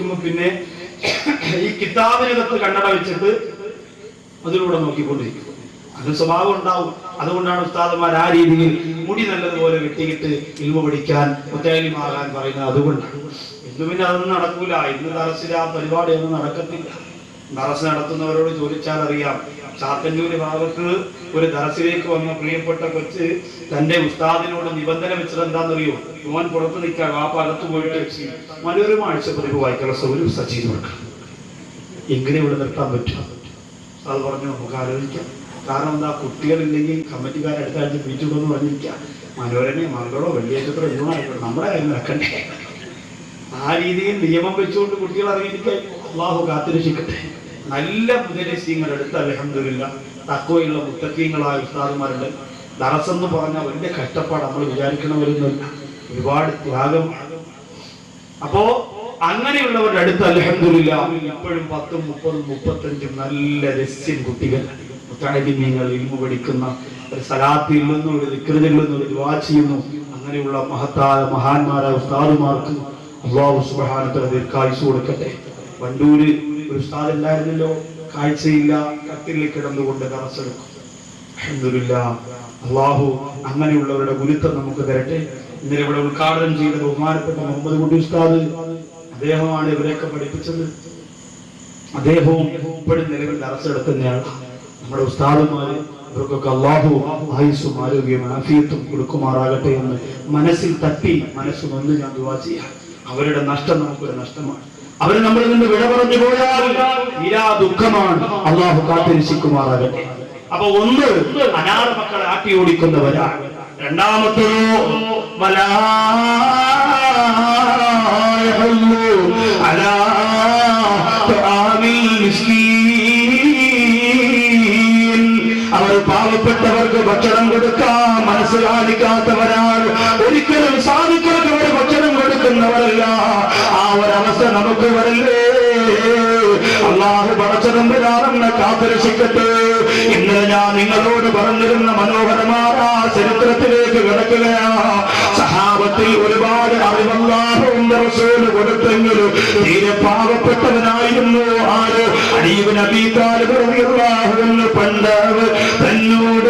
ചോദിക്കുമ്പോൾ പിന്നെ ഈ കിതാബിനകത്ത് കണ്ണട വെച്ചിട്ട് അതിലൂടെ നോക്കിക്കൊണ്ടിരിക്കും അത് സ്വഭാവം ഉണ്ടാവും. അതുകൊണ്ടാണ് ഉസ്താദന്മാർ ആ രീതിയിൽ മുടി നല്ലതുപോലെ വെട്ടിയിട്ട് ഇൽമ പഠിക്കാൻ മുത്തലിമാകാൻ പറയുന്നത് അതുകൊണ്ടാണ്. ഇന്ന് പിന്നെ അതൊന്നും നടക്കൂല. ഇന്ന് ദറസിൽ ആ പരിപാടിയൊന്നും നടക്കത്തില്ല. ദറസ് നടത്തുന്നവരോട് ചോദിച്ചാൽ അറിയാം ചാത്തന്നൂര് ഭാഗത്ത് ഒരു ദറസിലേക്ക് വന്ന പ്രിയപ്പെട്ട കൊച്ച് തന്റെ ഉസ്താദിനോട് നിബന്ധന വെച്ചത് എന്താണെന്നറിയോ മോൻ പുറത്ത് നിൽക്കാൻ ആ പകത്ത് പോയിട്ട് മനോരമ ആഴ്ചപ്പതിപ്പ് വായിക്കാനുള്ള സൗകര്യം സജീവ് എങ്ങനെ ഇവിടെ നിർത്താൻ പറ്റും? അത് പറഞ്ഞു നമുക്ക് ആലോചിക്കാം. കാരണം എന്താ കുട്ടികളില്ലെങ്കിൽ കമ്മിറ്റിക്കാർ അടുത്ത ആഴ്ച പിരിച്ചുകൊണ്ടെന്ന് പറഞ്ഞിരിക്കുക. മനോരമയോ മംഗളോ വെള്ളിയാഴ്ചത്തോ ഇന്നായിക്കോട്ടെ നമ്മുടെ കാര്യം നടക്കണ്ടേ? ആ രീതിയിൽ നിയമം വെച്ചുകൊണ്ട് കുട്ടികൾ അറിയിരിക്കാൻ അള്ളാഹു കാത്തിരക്ഷിക്കട്ടെ. നല്ല മുതലസ്യങ്ങൾ എടുത്ത് അലഹമില്ല തക്കവയുള്ള മുത്തക്കീങ്ങളായ ഉസ്താദുമാരുണ്ട്. ദറസെന്ന് പറഞ്ഞാൽ വലിയ കഷ്ടപ്പാട് നമ്മൾ വിചാരിക്കണമൊരുന്നില്ല ഒരുപാട് ത്യാഗം. അപ്പോ അങ്ങനെയുള്ളവരുടെ അടുത്ത് അലഹമില്ല ഇപ്പോഴും പത്തും മുപ്പതും മുപ്പത്തഞ്ചും നല്ല രസ്യം കുട്ടികൾ. മുത്താഹിദ്യങ്ങൾ ഇൽമു പഠിക്കുന്ന ഒരു സലാത്തിൽ നിന്നും ഒരു വികൃതിയിൽ നിന്നും ഒരു ദുആ ചെയ്യുന്നു. അങ്ങനെയുള്ള മഹത്തായ മഹാന്മാരായ ഉസ്താദുമാർക്ക് അള്ളാഹു സുബാനത്തിന് ദീർഘായുസ് കൊടുക്കട്ടെ. വണ്ടൂര് ഒരു ഉണ്ടായിരുന്നല്ലോ കാഴ്ചയില്ല. കട്ടിലിൽ കിടന്നുകൊണ്ട് അൽഹംദുലില്ലാ. അള്ളാഹു അങ്ങനെയുള്ളവരുടെ ഗുരുത്വം നമുക്ക് തരട്ടെ. ഇന്നലെ ഇവിടെ ഉദ്ഘാടനം ചെയ്ത ബഹുമാനപ്പെട്ട മുഹമ്മദ് കുട്ടി ഉസ്താദ്. അദ്ദേഹമാണ് ഇവരെയൊക്കെ പഠിപ്പിച്ചത്. അദ്ദേഹവും ഇപ്പോഴും നിലവിൽ ദറസെടുക്കുന്നയാൾ നമ്മുടെ ഉസ്താദുമാര് ഇവർക്കൊക്കെ അള്ളാഹു ആയുസ്സും ആരോഗ്യവും ആഫിയത്തും കൊടുക്കുമാറാകട്ടെ എന്ന് മനസ്സിൽ തട്ടി മനസ്സും ഒന്ന് ഞാൻ ദുവാ ചെയ്യാം. അവരുടെ നഷ്ടം നമുക്കൊരു നഷ്ടമാണ്. അവർ നമ്മളിൽ നിന്ന് വിട പറഞ്ഞു പോയാൽ തീരാ ദുഃഖമാണ്. അള്ളാഹു കാത്തിരിശിക്കുമാറാകട്ടെ അപ്പൊ ഒന്ന് അനാഥ മക്കളെ ആട്ടി ഓടിക്കുന്നവരാണ് രണ്ടാമത്തോ മലാ അലാ. അവർ പാവപ്പെട്ടവർക്ക് ഭക്ഷണം കൊടുക്കാൻ മനസ്സിലാക്കാത്തവരാണ് ഒരിക്കലും സാധിക്കർക്ക് അവർ ഭക്ഷണം കൊടുക്കുന്നവരല്ല ആ ഒരവസ്ഥ നമുക്ക് വരല്ലേ അള്ളാഹു പടച്ചതമ്പരാണെന്ന് കാത്തുരക്ഷിക്കട്ടെ ഇന്നലെ ഞാൻ നിങ്ങളോട് പറഞ്ഞിരുന്ന മനോഹരമായ ചരിത്രത്തിലേക്ക് കിടക്കുകയാണ്. സഹാബത്തിൽ ഒരുപാട് അറിവല്ലാഹും കൊടുത്തെങ്കിലും തീരെ പാവപ്പെട്ടവനായിരുന്നു ആര്? അടിയവൻ അബീതാലുള്ളാഹുവെന്ന് പണ്ട് തന്നോട്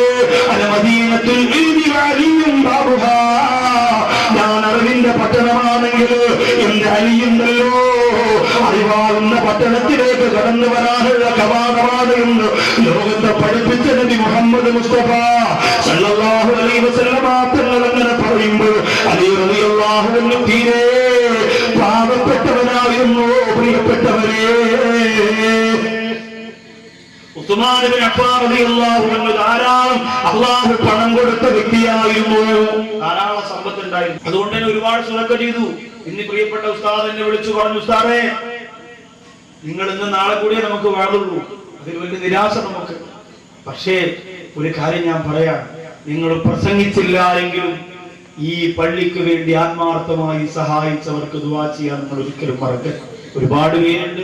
അലിയുണ്ടല്ലോ അറിവാകുന്ന പട്ടണത്തിലേക്ക് കടന്നു വരാനുള്ള കവാകവാതയുണ്ട് ലോകത്തെ പഠിപ്പിച്ച നബി മുഹമ്മദ് മുസ്തഫ സല്ലല്ലാഹു അലൈഹി വസല്ലമ മാത്രങ്ങൾ അങ്ങനെ പറയുമ്പോൾ അലി റളിയല്ലാഹു അൻഹു തീരെ പാവപ്പെട്ടവനായിരുന്നു പ്രിയപ്പെട്ടവരെ. ഉസ്മാൻ ഇബ്നു അഫ്ഫാൻ റളിയല്ലാഹു അൻഹു ധാരാളം അള്ളാഹു പണം കൊടുത്ത വ്യക്തിയായിരുന്നു. ധാരാളം സമ്പത്ത് ഉണ്ടായിരുന്നു അതുകൊണ്ട് തന്നെ ഒരുപാട് സുരക്ക ചെയ്തു. ഇന്ന് പ്രിയപ്പെട്ട ഉസ്താദ് എന്നെ വിളിച്ചു പറഞ്ഞു ഉസ്താദേ നിങ്ങൾ ഇന്ന് നാളെ കൂടിയേ നമുക്ക് വാഴുള്ളൂ. അതിൽ വലിയ നിരാശ നമുക്ക്. പക്ഷേ ഒരു കാര്യം ഞാൻ പറയാം. നിങ്ങൾ പ്രസംഗിച്ചില്ല എങ്കിലും ഈ പള്ളിക്ക് വേണ്ടി ആത്മാർത്ഥമായി സഹായിച്ചവർക്ക് ദുവാ ചെയ്യാൻ നമ്മൾ ഒരിക്കലും മറക്കരുത്. ഒരുപാട് പേരുണ്ട്.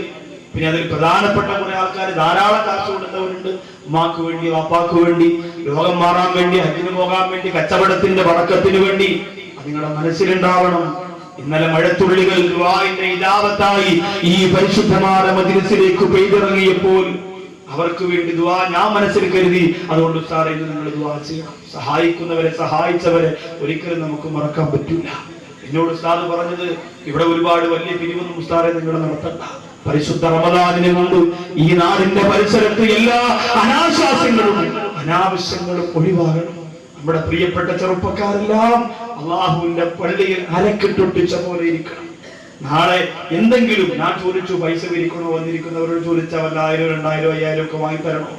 പിന്നെ അതിൽ പ്രധാനപ്പെട്ട കുറെ ആൾക്കാർ ധാരാളം കാശ് കൊടുത്തവരുണ്ട് ഉമ്മാക്ക് വേണ്ടി വാപ്പാക്ക് വേണ്ടി രോഗം മാറാൻ വേണ്ടി ഹജ്ജിന് പോകാൻ വേണ്ടി കച്ചവടത്തിന്റെ വടക്കത്തിന് വേണ്ടി. നിങ്ങളുടെ മനസ്സിലുണ്ടാവണം. ഇന്നലെ മഴത്തുള്ളികൾ ദുആഇന്റെ ഇജാബത്തായി ഈ പരിശുദ്ധമായ മജ്ലിസിലേക്ക് പെയ്തിറങ്ങിയപ്പോൾ അവർക്ക് വേണ്ടി ദുആ ഞാൻ മനസ്സിൽ കരുതി. അതുകൊണ്ട് സാറേ ഇത് നിങ്ങൾ ദുആ ചെയ്യണം. സഹായിക്കുന്നവരെ സഹായിച്ചവരെ ഒരിക്കലും നമുക്ക് മറക്കാൻ പറ്റില്ല എന്നോട് ഉസ്താദ് പറഞ്ഞത് ഇവിടെ ഒരുപാട് വലിയ പിരിവൊന്നും ഉസ്താറെ നിങ്ങൾ നടത്തണ്ട. പരിശുദ്ധ റമദാനിന് മുമ്പ് ഈ നാടിന്റെ പരിസരത്ത് എല്ലാ അനാശാസ്യങ്ങളും അനാവശ്യങ്ങളും ഒഴിവാകണം. നമ്മുടെ പ്രിയപ്പെട്ട ചെറുപ്പക്കാരെല്ലാം അള്ളാഹുവിന്റെ പള്ളിയിൽ അരക്കിട്ടൊട്ടിച്ച പോലെ ഇരിക്കണം. നാളെ എന്തെങ്കിലും ഞാൻ ചോദിച്ചു പൈസ വിരിക്കണോ വന്നിരിക്കുന്നവരോട് ചോദിച്ചാൽ വല്ല ആയിരം രണ്ടായിരം അയ്യായിരം ഒക്കെ വാങ്ങി തരണോ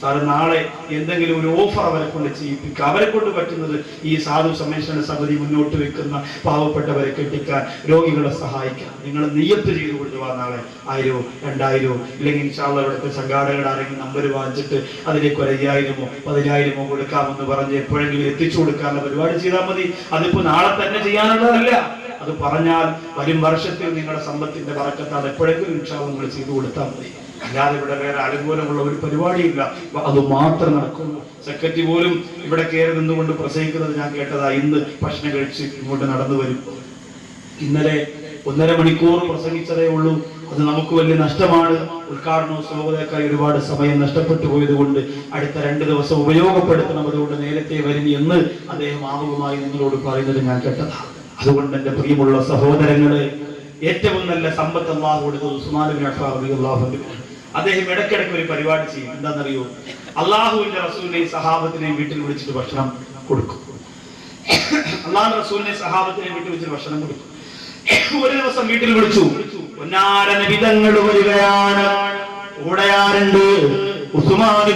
സാറ് നാളെ എന്തെങ്കിലും ഒരു ഓഫർ അവരെ കൊണ്ട് ചെയ്യിപ്പിക്കുക. അവരെ കൊണ്ട് പറ്റുന്നത് ഈ സാധു സംരക്ഷണ സമിതി മുന്നോട്ട് വെക്കുന്ന പാവപ്പെട്ടവരെ കെട്ടിക്കാൻ രോഗികളെ സഹായിക്കാൻ നിങ്ങൾ നെയ്യത്ത് ചെയ്തു കൊടുക്കുക നാളെ. ആയിരോ രണ്ടായിരോ ഇല്ലെങ്കിൽ ഇൻഷാള്ള ഇവിടുത്തെ സംഘാടകരുടെ ആരെങ്കിലും നമ്പർ വാങ്ങിച്ചിട്ട് അതിലേക്ക് ഒരു അയ്യായിരമോ പതിനായിരമോ കൊടുക്കാമെന്ന് പറഞ്ഞ് എപ്പോഴെങ്കിലും എത്തിച്ചു കൊടുക്കാനുള്ള പരിപാടി ചെയ്താൽ മതി. അതിപ്പോ നാളെ തന്നെ ചെയ്യാനുള്ളതല്ല. അത് പറഞ്ഞാൽ വരും വർഷത്തിൽ നിങ്ങളുടെ സമ്പത്തിന്റെ പറക്കത്ത് അത് എപ്പോഴെങ്കിലും ഇൻഷാള്ള നിങ്ങൾ ചെയ്തു കൊടുത്താൽ മതി. അല്ലാതെ ഇവിടെ വേറെ അനുകൂലമുള്ള ഒരു പരിപാടിയില്ല. അത് മാത്രം നടക്കുന്നു. സെക്രട്ടറി പോലും ഇവിടെ കയറി നിന്നുകൊണ്ട് പ്രസംഗിക്കുന്നത് ഞാൻ കേട്ടതാ. ഇന്ന് ഭക്ഷണം കഴിച്ച് ഇങ്ങോട്ട് നടന്നു വരും. ഇന്നലെ ഒന്നര മണിക്കൂർ പ്രസംഗിച്ചതേ ഉള്ളൂ. അത് നമുക്ക് വലിയ നഷ്ടമാണ്. ഉദ്ഘാടനവും സ്ലോകതയൊക്കെ ഒരുപാട് സമയം നഷ്ടപ്പെട്ടു പോയതുകൊണ്ട് അടുത്ത രണ്ട് ദിവസം ഉപയോഗപ്പെടുത്തണം. അതുകൊണ്ട് നേരത്തെ വരും എന്ന് അദ്ദേഹം ആമുഖമായി നിങ്ങളോട് പറയുന്നത് ഞാൻ കേട്ടതാണ് അതുകൊണ്ട് എന്റെ പ്രിയമുള്ള സഹോദരങ്ങളെ ഏറ്റവും നല്ല സമ്പത്ത് അള്ളാഹു കൊടുത്തത് ഉസ്മാൻ അൻഹു അദ്ദേഹം ഇടയ്ക്കിടയ്ക്ക് ഒരു പരിപാടി ചെയ്യും. എന്താണെന്നറിയോ? അള്ളാഹുവിന്റെ റസൂലിനെയും സഹാബത്തിനെയും വീട്ടിൽ വിളിച്ചിട്ട് ഭക്ഷണം കൊടുക്കും. അള്ളാഹു റസൂലിനെ സഹാബത്തിനെയും വീട്ടിൽ വിളിച്ചിട്ട് ഭക്ഷണം കൊടുക്കും. ഒരു ദിവസം വീട്ടിൽ വിളിച്ചു. വിധങ്ങൾ വരികയാണ്. ഉസ്മാൻ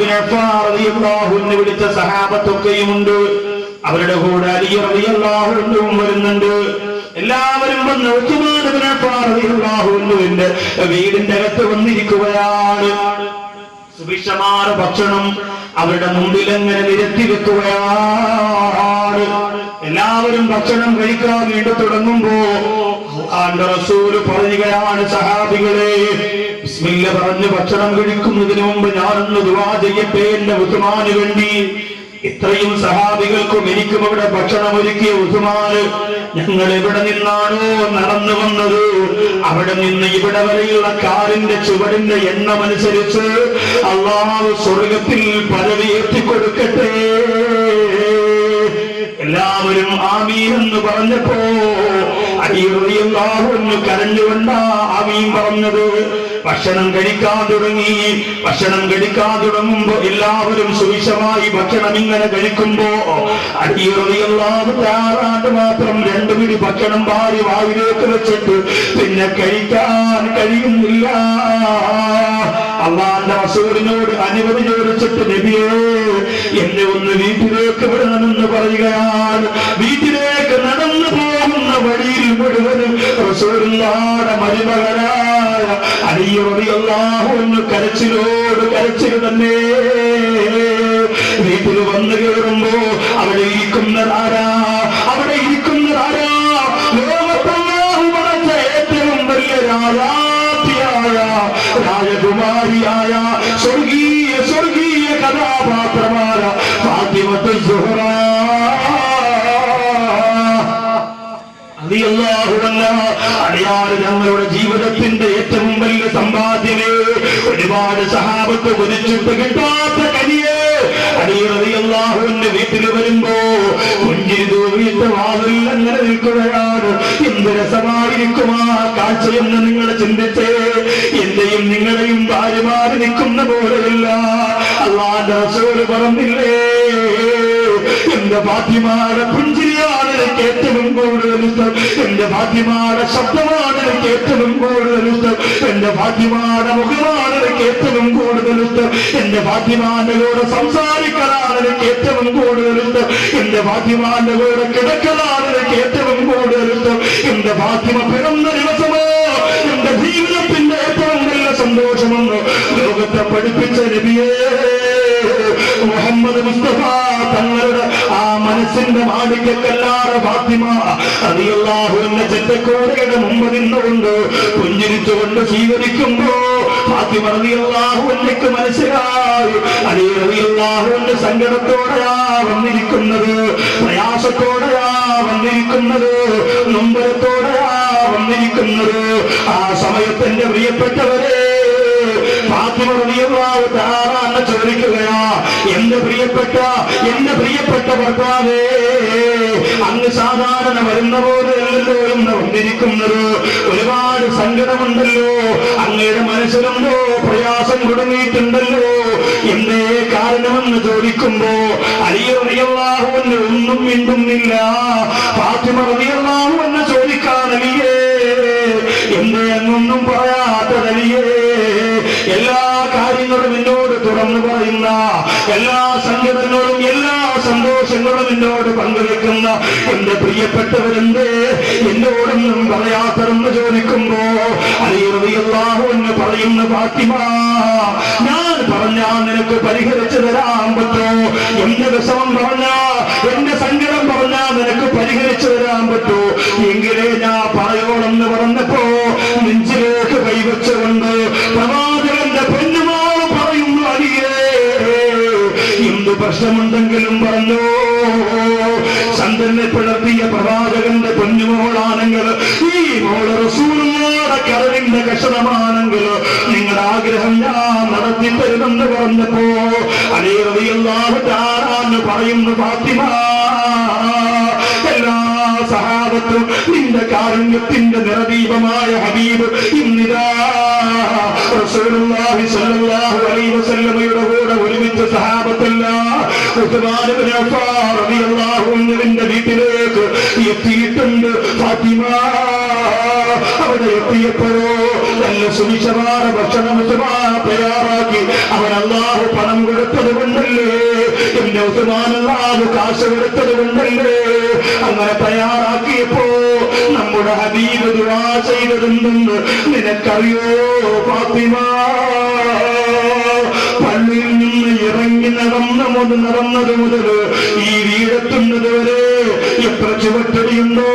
വിളിച്ച സഹാബത്തൊക്കെയുമുണ്ട്. അവരുടെ കൂടെ അലി റളിയല്ലാഹു അൻഹുവും വരുന്നുണ്ട്. എല്ലാവരും വന്ന് റളിയല്ലാഹു വീടിന്റെ അകത്ത് വന്നിരിക്കുകയാണ്. സുഭിക്ഷമാറ ഭക്ഷണം അവരുടെ മുമ്പിൽ എങ്ങനെ നിരത്തി വെക്കുകയാണ്. എല്ലാവരും ഭക്ഷണം കഴിക്കാൻ വേണ്ടി തുടങ്ങുമ്പോ ആന്റെ പറയുകയാണ് സഹാബികളെ ബിസ്മില്ല പറഞ്ഞ് ഭക്ഷണം കഴിക്കുന്നതിന് മുമ്പ് ഞാനൊന്ന് ദുവാ ചെയ്യട്ടെ എന്റെ ഉത്തുമാന് വേണ്ടി. ഇത്രയും സഹാബികൾക്കും എനിക്കും അവിടെ ഭക്ഷണം ഒരുക്കിയ ഉസ്മാന് ഞങ്ങൾ എവിടെ നിന്നാണോ നടന്നു വന്നത്. അവിടെ നിന്ന് ഇവിടെ വരെയുള്ള കാറിന്റെ ചുവടിന്റെ എണ്ണമനുസരിച്ച് അള്ളാഹു സ്വർഗത്തിൽ പദവി എത്തിക്കൊടുക്കട്ടെ എല്ലാവരും ആമീൻ എന്ന് പറഞ്ഞപ്പോ പറഞ്ഞത്. ഭക്ഷണം കഴിക്കാൻ തുടങ്ങി. ഭക്ഷണം കഴിക്കാൻ തുടങ്ങുമ്പോ എല്ലാവരും സുവിശമായി ഭക്ഷണം ഇങ്ങനെ കഴിക്കുമ്പോ അടിയുറിയാഹു താറാണ്ട് മാത്രം രണ്ടു പിടി ഭക്ഷണം വാരി വായിലേക്ക് വെച്ചിട്ട് പിന്നെ കഴിക്കാൻ കഴിയുന്നില്ല. അള്ളാന്റെ റസൂലിനോട് അനുമതി ചോദിച്ചിട്ട് നബിയേ എന്നെ ഒന്ന് വീട്ടിലേക്ക് വിടണമെന്ന് പറയുകയാണ്. വീട്ടിലേക്ക് നടന്നു പോകുന്ന വഴിയിൽ മുഴുവനും റസൂലിന്റെ മരുമകനായ അടിയൊറിയല്ലാഹു എന്ന് കരച്ചിലോട് കരച്ചിൽ തന്നെ. വീട്ടിൽ വന്നു കയറുമ്പോ അവിടെ ഇരിക്കുന്നതാരാ അവിടെ ഇരിക്കുന്നതാരാ ലോകത്തല്ലാഹു പടച്ച ഏറ്റവും വലിയ രാജാത്തിയായ രാജകുമാരിയായ സ്വർഗീയ സ്വർഗീയ കഥാപാത്രമായ ഫാത്തിമത്ത് സുഹറ. അടിയാറ് ഞങ്ങളുടെ ജീവിതത്തിന്റെ ഏറ്റവും വലിയ സമ്പാദ്യമേ. ഒരുപാട് സഹാബത്ത് കൊതിച്ചിട്ട് കിട്ടാത്ത കനിയെ. അടിയറിയല്ലാഹുവിന്റെ വീട്ടിൽ വരുമ്പോ അങ്ങനെ നിൽക്കുകയാണ് എന്ത് രസമായിരിക്കും ആ കാഴ്ചയെന്ന് നിങ്ങൾ ചിന്തിച്ചേ. എന്റെയും നിങ്ങളെയും ഭാര്യമാര് നിൽക്കുന്ന പോലെയല്ല. അള്ളാന്റെ റസൂൽ പറഞ്ഞില്ലേ എന്റെ ഭാഗ്യമാരെ പുഞ്ചിരിയാണ് എനിക്ക് ഏറ്റവും കൂടുതൽ ഇഷ്ടം എന്റെ ഭാഗ്യമാരെ ശബ്ദമാണ് എനിക്ക് ഏറ്റവും കൂടുതൽ ഇഷ്ടം എന്റെ ഭാഗ്യമാരെ മുഖമാണ് എനിക്ക് ഏറ്റവും കൂടുതൽ ഇഷ്ടം എന്റെ ഭാഗ്യമാനോട് കൂടെ സംസാരിക്കലാണ് എനിക്ക് ഏറ്റവും കൂടുതൽ ഇഷ്ടം എന്റെ ഭാഗ്യമാനോട് കൂടെ കിടക്കലാണ് എനിക്ക് ഏറ്റവും കൂടുതൽ ഇഷ്ടം എന്റെ ഭാഗ്യമ പിറന്ന ദിവസമോ എന്റെ ജീവിതത്തിന്റെ ഏറ്റവും നല്ല സന്തോഷമെന്ന് ലോകത്തെ പഠിപ്പിച്ച നബിയേ മുഹമ്മദ് മുസ്തഫ തങ്ങളുടെ ആ മനസ്സിന്റെ മാടിക്കല്ലാതെ ഫാത്തിമ അതിയല്ലാഹുവിന്റെ ചെറ്റക്കോടയുടെ മുമ്പ് നിന്നുകൊണ്ട് പുഞ്ചിരിച്ചുകൊണ്ട് സ്വീകരിക്കുമ്പോ ഫാത്തിമ റളിയല്ലാഹുവിനേക്ക് മനസ്സിലായി. അലി റളിയല്ലാഹുവിന്റെ സങ്കടത്തോടെയാ വന്നിരിക്കുന്നത് പ്രയാസത്തോടെയാ വന്നിരിക്കുന്നത് നൊമ്പരത്തോടെയാ വന്നിരിക്കുന്നത്. ആ സമയത്തിന്റെ പ്രിയപ്പെട്ടവരെ ചോദിക്കുകയാ എന്റെ പ്രിയപ്പെട്ട എന്റെ പ്രിയപ്പെട്ട ഭർത്താവേ അങ്ങ് സാധാരണ വരുന്ന പോലെ എന്ന് വന്നിരിക്കുന്നത്. ഒരുപാട് സങ്കടമുണ്ടല്ലോ. അങ്ങയുടെ മനസ്സിലുണ്ടോ പ്രയാസം കുടുങ്ങിയിട്ടുണ്ടല്ലോ. എന്തേ കാരണമെന്ന് ചോദിക്കുമ്പോ അലിയറിയാഹുവെന്ന് ഒന്നും മിണ്ടുന്നില്ല. എന്ന് ചോദിക്കാൻ അലിയേ എന്തേ അങ്ങൊന്നും പറയാത്തതലിയേ. കാര്യങ്ങളും നിന്നോട് തുറന്നു പറയുന്ന എല്ലാ സങ്കടങ്ങളും എല്ലാ സന്തോഷങ്ങളും എന്നോട് പങ്കുവെക്കുന്ന എന്റെ പ്രിയപ്പെട്ടവരെന്തേ? എന്നോടൊന്നും പറയാത്തതെന്ന് ചോദിക്കുമ്പോ അറിയാഹു എന്ന് പറയുന്ന ഫാത്തിമ ഞാൻ പറഞ്ഞാ നിനക്ക് പരിഹരിച്ചു തരാൻ പറ്റോ എന്റെ വിഷമം പറഞ്ഞാ എന്റെ സങ്കടം പറഞ്ഞാ നിനക്ക് പരിഹരിച്ചു തരാൻ പറ്റോ എങ്കിലേ ഞാൻ പറയോളെന്ന് പറഞ്ഞപ്പോ നെഞ്ചിലേക്ക് കൈവച്ചുകൊണ്ട് പ്രശ്നമുണ്ടെങ്കിലും പറഞ്ഞോ. ചന്ദ്രനെ പിളർത്തിയ പ്രവാചകന്റെ കുഞ്ഞുമോളാണെങ്കിൽ ഈ മോൾ റസൂലുള്ളാടെ കരളിന്റെ കഷണമാണെങ്കിൽ നിങ്ങളുടെ ആഗ്രഹം ഞാൻ നടത്തി തരുമെന്ന് പറഞ്ഞപ്പോ അലേറിയല്ലാഹുറ്റാറാന്ന് പറയുന്നു ഫാത്തിമ. എല്ലാ സഹാബത്തും നിന്റെ കാരുണ്യത്തിന്റെ നിറദീപമായ ഹബീബ് ഇന്നിതാ റസൂലുള്ളാഹി സ്വല്ലല്ലാഹു അലൈഹി വസല്ലമയുടെ കൂടെ ഒരുമിച്ച് സഹാബത്തല്ല അൻഹുവിന്റെ വീട്ടിലേക്ക് എത്തിയിട്ടുണ്ട് ഫാത്തിമ. അവിടെ എത്തിയപ്പോഴോ നല്ല സുവിശമാന ഭക്ഷണം തയ്യാറാക്കി. അവൻ അള്ളാഹു പണം കൊടുത്തത് കൊണ്ടല്ലേ എന്റെ ഉസ്മാൻ അള്ളാഹു കാശ് കൊടുത്തത് കൊണ്ടല്ലേ അങ്ങനെ തയ്യാറാക്കിയപ്പോ നമ്മുടെ ഹബീബ് ദുആ ചെയ്തതുണ്ടെന്ന് നിനക്കറിയോ ഫാത്തിമ? പള്ളിയിൽ നിന്ന് ഇറങ്ങി നടന്ന മുതൽ നടന്നത് മുതൽ ഈ വീടെത്തുന്നത് വരെ എത്ര ചുവട്ടടിയുണ്ടോ?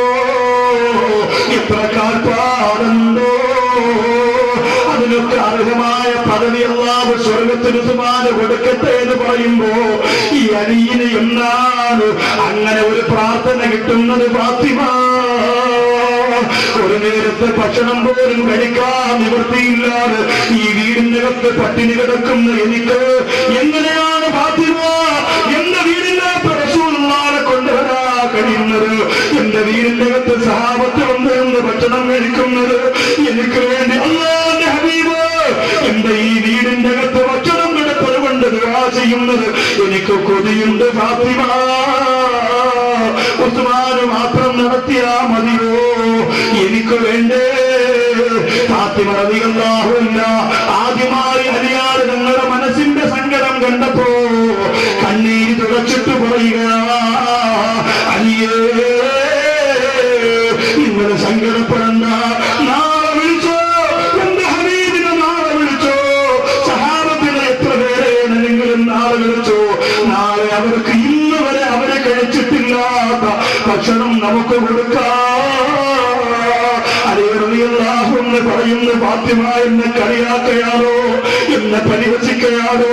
എത്ര കാൽപ്പാടുണ്ടോ? അതിനൊക്കെ അർഹമായ പദവി അല്ലാതെ സ്വർഗത്തിന് സുമാന കൊടുക്കട്ടെ എന്ന് പറയുമ്പോ ഈ അനിയിന് എന്നാണ് അങ്ങനെ ഒരു പ്രാർത്ഥന കിട്ടുന്നത് ഫാത്തിമ. ഒരു നേരത്തെ ഭക്ഷണം പോലും കഴിക്കാൻ നിവൃത്തിയില്ലാതെ ഈ വീടിനകത്ത് പട്ടിണി കിടക്കുന്ന എനിക്ക് എങ്ങനെയാണ് ഫാത്തിമ എന്റെ വീടിന്റെ റസൂലുള്ളാഹിനെ കൊണ്ടുവരാ കഴിയുന്നത്. എന്റെ വീടിന്റെ അകത്ത് സഹാബത്ത് വന്ന് എന്ന് ഭക്ഷണം കഴിക്കുന്നത് എനിക്ക് വേണ്ടി അള്ളാന്റെ ഹബീബ് എന്റെ ഈ വീടിന്റെ അകത്ത് ഭക്ഷണം കിടത്തത് കൊണ്ട് ചെയ്യുന്നത് എനിക്ക് കൊതിയുണ്ട് ഫാത്തിമ. ഉസ്മാന് മാത്രം നടത്തിയാ മതിയോ? എനിക്ക് വേണ്ടേ? ആദ്യമായി അറിയാൻ നിങ്ങളുടെ മനസ്സിന്റെ സങ്കടം കണ്ടപ്പോ കണ്ണീര് തുടച്ചിട്ട് പറയുക കളിയാക്കയാണോ എന്നെ പരിഹസിക്കുകയാണോ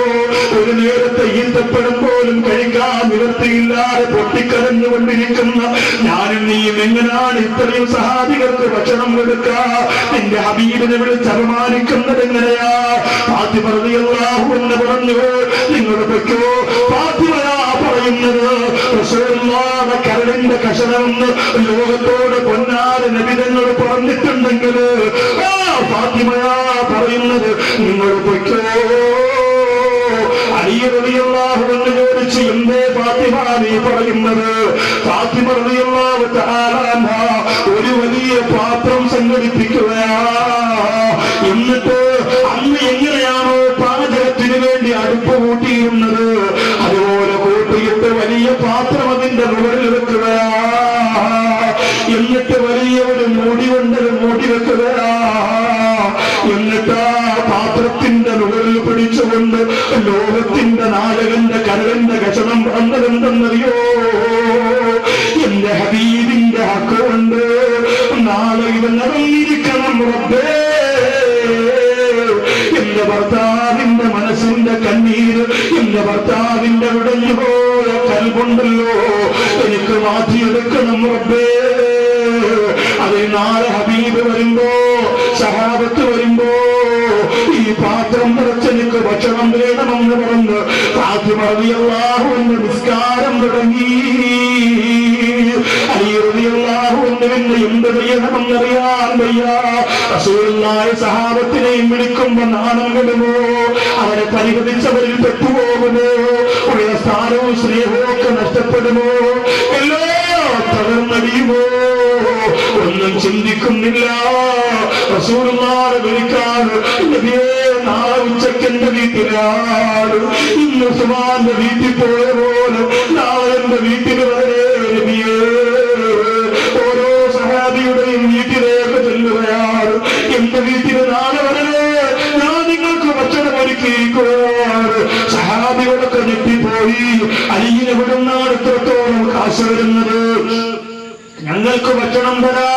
ഒരു നേരത്തെ ഈന്തപ്പഴം പോലും കഴിക്കാൻ നിവർത്തിയില്ലാതെ പൊട്ടിക്കരഞ്ഞുകൊണ്ടിരിക്കുന്ന ഞാനും നീയും എങ്ങനെയാണ് ഇത്രയും സഹാബികൾക്ക് ഭക്ഷണം കൊടുക്കുക? നിന്റെ ഹബീബിനെ വിളിച്ച് അപമാനിക്കുന്നത് എങ്ങനെയാ? എന്ന് പറഞ്ഞു നിങ്ങൾ പറ്റോ ഫാത്തിമയാ പറയുന്നത്. കരളിന്റെ കഷണമെന്ന് ലോകത്തോട് പൊന്നാറ് നബിതങ്ങൾ പറഞ്ഞിട്ടുണ്ടെങ്കിൽ ആ ഫാത്തിമയാ പറയുന്നത്. നിങ്ങൾ പൊയ്ക്കോ. അലിയറിയാഹു എന്ന് ചോദിച്ച് എന്തേ ഫാത്തിമ നീ പറയുന്നത്? ഫാത്തിമ റളിയല്ലാഹു തആല എന്റെ ഭർത്താവിന്റെ മനസ്സിന്റെ കണ്ണീര് എന്റെ ഭർത്താവിന്റെ ഉടഞ്ഞുപോയ കൽകൊണ്ടല്ലോ എനിക്ക് മാറ്റിയെടുക്കണം റബ്ബേ. അത് നാളെ ഹബീബ് വരുമ്പോ സഹാബത്ത് വരുമ്പോ ഈ പാത്രം നിറച്ചെനിക്ക് ഭക്ഷണം വേണമെന്ന് പറഞ്ഞ് ഫാത്തിമ റളിയല്ലാഹു എന്ന് നിസ്കാരം തുടങ്ങി. അൻഹുവിന് എന്ത് വയ്യ. റസൂലുള്ളാഹി സഹാബത്തിനെയും വിളിക്കുമ്പോ നാണം അവരെ പരിഗണിച്ചവരിൽ പെട്ടുപോകുമോ? ഉള്ള സ്ഥാനവും സ്നേഹവും ഒക്കെ നഷ്ടപ്പെടുമോ? ഒന്നും ചിന്തിക്കുന്നില്ല. ഉച്ചയ്ക്ക് എന്റെ വീട്ടിലാണ്. ഇന്ന് സുമാന്റെ വീട്ടിൽ പോയ പോലെ നാളെ എന്റെ വീട്ടിൽ വരെ നബിയേ ഓരോ സഹാബിയുടെയും വീട്ടിലേക്ക് ചെല്ലുകയാണ് എന്റെ വീട്ടിൽ നാളെ വരെ ഞാൻ നിങ്ങൾക്ക് ഭക്ഷണം ഒരുക്കിയിരിക്കുകയാണ് സഹാബികളൊക്കെ ഞെട്ടിപ്പോയി അലിയിനെ വിടുന്നാണ് വരുന്നത് ഞങ്ങൾക്ക് ഭക്ഷണം തരാ.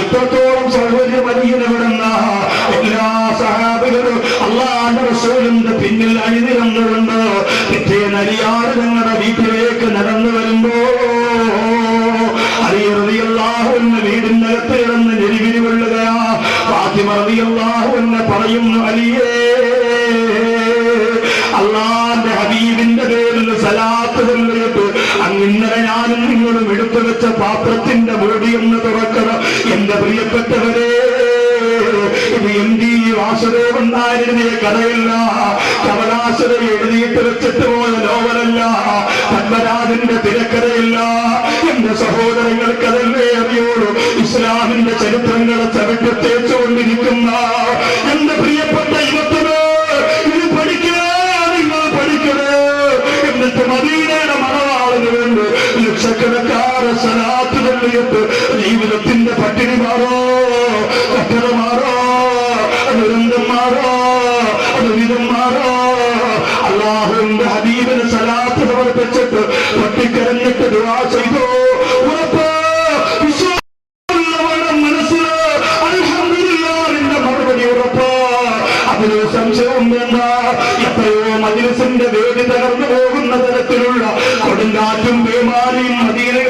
ഇത്രത്തോളം സൗകര്യം അലിയിനെ വിടുന്ന എല്ലാ സഹാബികളും അള്ളാന്റെ റസൂലിന്റെ പിന്നിൽ അണിനിരന്നുകൊണ്ട് പിറ്റേന്ന് നരിയാറ് ഞങ്ങളുടെ വീട്ടിലേക്ക് നടന്നു വരുമ്പോ അലിയറിയാഹുവിന്റെ വീടിന്റെ അകത്ത് കിടന്ന് ഞെരിവിരി കൊള്ളുകയാ. ഫാത്തിമറിയാഹുവിനെ പറയുന്നു അലിയേ പ്രിയപ്പെട്ടവരെ ഇത് എം ഡി വാസുദേവൻ നായരുടെ കഥയല്ല എഴുതിയിട്ട് വെച്ചിട്ട് പോയ നോവലല്ല. പത്മരാജന്റെ തിരക്കഥയില്ല. എന്റെ സഹോദരങ്ങൾക്ക്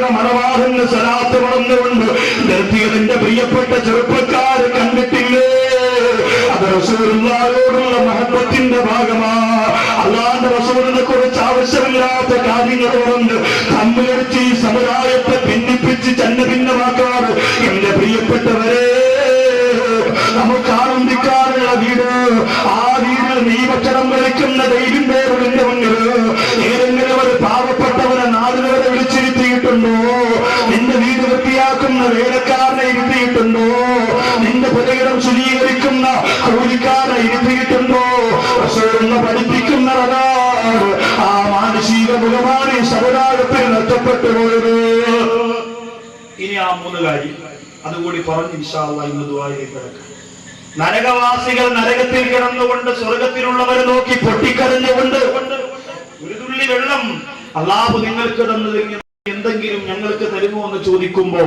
മദീനയുടെ മണവാഹന് സലാത്ത് വളർന്നുകൊണ്ട് നിർത്തിയതിന്റെ പ്രിയപ്പെട്ട ചെറുപ്പക്കാര് കണ്ടിട്ടില്ലേ? അത് റസൂലുള്ളാഹിയോടുള്ള മഹത്വത്തിന്റെ ഭാഗമാ. അള്ളാന്റെ റസൂലിനെ കുറിച്ച് ആവശ്യമില്ലാത്ത കാര്യങ്ങളുണ്ട് തമ്മിലടിച്ച് ഈ സമുദായത്തെ ഭിന്നിപ്പിച്ച് ചെന്ന ഭിന്നമാക്കാറ് എന്റെ പ്രിയപ്പെട്ടവരെ. നമുക്ക് ആനന്ദിക്കാറുള്ള വീട് ആ വീടിൽ നീ ഭക്ഷണം കഴിക്കുന്ന ദൈവിന്റെ ഉള്ളിന്റെ മുന്നിൽ ഏതെങ്കിലും ഒരു പാവപ്പെട്ടവനെ നാടിനെ വരെ വിളിച്ചിരുത്തിയിട്ടുണ്ടോ നിന്റെ വീട് വൃത്തിയാക്കുന്ന വേലക്കാരനെ ഇരുത്തിയിട്ടുണ്ടോ? നിന്റെ പുരയിടം ശുചീകരിക്കുന്ന കൂലിക്കാരനെ ഇരുത്തിയിട്ടുണ്ടോ? റസൂലിനെ പഠിപ്പിക്കുന്ന അതാണ് ആ മാനസിക മുഖമാണ് സമുദായത്തിൽ നഷ്ടപ്പെട്ടു പോയത്. ഇനി ആ മൂന്ന് കാര്യം. അതുകൂടി പറഞ്ഞു ഇൻഷാള്ള ഇന്ന് ദുബായിലേക്ക് കിടക്കാം. നരകവാസികൾ നരകത്തിൽ കിടന്നുകൊണ്ട് സ്വർഗത്തിലുള്ളവരെ നോക്കി പൊട്ടിക്കരഞ്ഞുകൊണ്ട് ഒരു തുള്ളി വെള്ളം അള്ളാഹു നിങ്ങൾക്ക് തന്നത് ഇങ്ങനെ എന്തെങ്കിലും ഞങ്ങൾക്ക് തരുമോ എന്ന് ചോദിക്കുമ്പോ.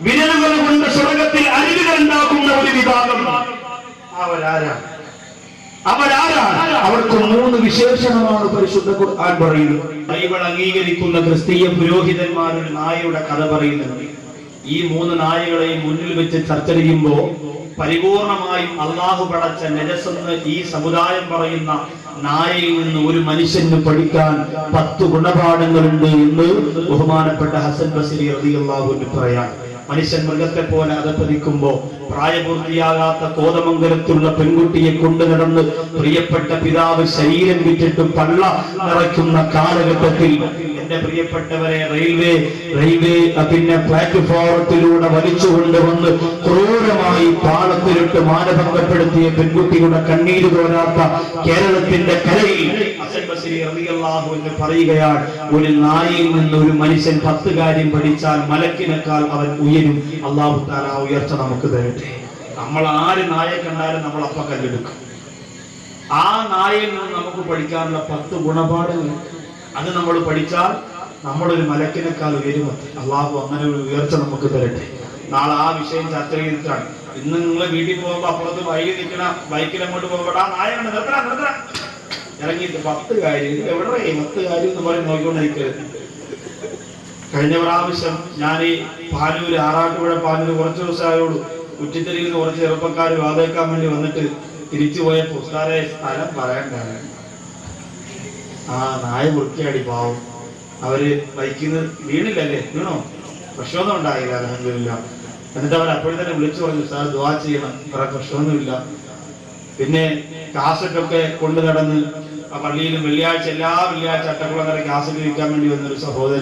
വിരലുകൾ കൊണ്ട് സ്വർഗത്തിൽ അരുവികൾ ഉണ്ടാക്കുന്ന ഒരു വിഭാഗം. അവരാരാണ്? അവരാരാണ്? അവർക്ക് മൂന്ന് വിശേഷണമാണ് പരിശുദ്ധ ഖുർആൻ പറയുന്നത്. ബൈബിൾ അംഗീകരിക്കുന്ന ക്രിസ്തീയ പുരോഹിതന്മാരുടെ നായയുടെ കഥ പറയുന്നുണ്ട്. ഈ മൂന്ന് നായകളെയും മുന്നിൽ വെച്ച് ചർച്ച ചെയ്യുമ്പോ പരിപൂർണമായും അള്ളാഹു പടച്ച നെജസെന്ന് ഈ സമുദായം പറയുന്ന നായയിൽ നിന്ന് ഒരു മനുഷ്യന് പഠിക്കാൻ പത്ത് ഗുണപാഠങ്ങളുണ്ട് എന്ന് ബഹുമാനപ്പെട്ട ഹസൻ ബസരി റളിയല്ലാഹു പറയാൻ. മനുഷ്യൻ മൃഗത്തെ പോലെ അകപ്പതിക്കുമ്പോ പ്രായപൂർത്തിയാകാത്ത കോതമംഗലത്തുള്ള പെൺകുട്ടിയെ കൊണ്ടു നടന്ന് പ്രിയപ്പെട്ട പിതാവ് ശരീരം വിറ്റിട്ട് പള്ള നിറയ്ക്കുന്ന കാലഘട്ടത്തിൽ എന്റെ പ്രിയപ്പെട്ടവരെ റെയിൽവേ റെയിൽവേ പിന്നെ പ്ലാറ്റ്ഫോറത്തിലൂടെ വലിച്ചു കൊണ്ടുവന്ന് ക്രൂരമായി പാളത്തിലിട്ട് മാനഭംഗപ്പെടുത്തിയ പെൺകുട്ടിയുടെ കണ്ണീര് തോരാത്ത കേരളത്തിന്റെ കരയിൽ റളിയല്ലാഹു പറയുകയാണ് ഒരു നായയിൽ നിന്ന് ഒരു മനുഷ്യൻ പത്ത് കാര്യം പഠിച്ചാൽ മലക്കിനേക്കാൾ അവൻ ഉയരും. അള്ളാഹു താല ഉയർച്ച നമുക്ക് തരട്ടെ. നമ്മൾ ആര് നായെ കണ്ടാലും നമ്മൾ അപ്പ കല്ലെടുക്കും. ആ നായയിൽ നിന്ന് നമുക്ക് പഠിക്കാനുള്ള പത്ത് ഗുണപാഠങ്ങൾ അത് നമ്മൾ പഠിച്ചാൽ നമ്മളൊരു മലക്കിനേക്കാൾ ഉയരും. അള്ളാഹു അങ്ങനെ ഒരു ഉയർച്ച നമുക്ക് തരട്ടെ. നാളെ ആ വിഷയം ചർച്ച ചെയ്തിട്ടാണ്. ഇന്ന് നിങ്ങൾ വീട്ടിൽ പോകുമ്പോ അപ്പുറത്ത് വൈകി നിൽക്കണ ബൈക്കിൽ അങ്ങോട്ട് പോകുമ്പോൾ ആ നായ കണ്ട് നിർത്തണം നിർത്തണം ഇറങ്ങിയിട്ട് പത്ത് കാര്യം എവിടെ പത്ത് കാര്യം എന്ന് പറഞ്ഞ് നോക്കിക്കൊണ്ടിരിക്കരുത് കഴിഞ്ഞ പ്രാവശ്യം ഞാൻ ഈ പാനൂര് ആറാട്ടുപുഴ പാനൂര് കുറച്ച് ദിവസമായോട് കുറ്റിത്തരിയിൽ നിന്ന് കുറച്ച് ചെറുപ്പക്കാർ വാതേക്കാൻ വേണ്ടി വന്നിട്ട് തിരിച്ചു പോയ പുസ്താരെ സ്ഥലം പറയാൻ കാരണം ആ നായ വൃത്തിയാടി പാവം. അവർ ബൈക്കിന്ന് വീണില്ലല്ലേ? വീണോ? പ്രശ്നമൊന്നും ഉണ്ടായില്ല അലഹമില്ല എന്നിട്ട് അവർ അപ്പോഴും തന്നെ വിളിച്ചു പറഞ്ഞു സാർ ദുവാ ചെയ്യണം. വേറെ പ്രശ്നമൊന്നുമില്ല. പിന്നെ കാസറ്റൊക്കെ കൊണ്ടു നടന്ന് പള്ളിയിലും വെള്ളിയാഴ്ച എല്ലാ വെള്ളിയാഴ്ച അട്ടക്കുളങ്ങരയ്ക്ക് ആസ്വദിക്കാൻ വേണ്ടി വന്നൊരു സഹോദരൻ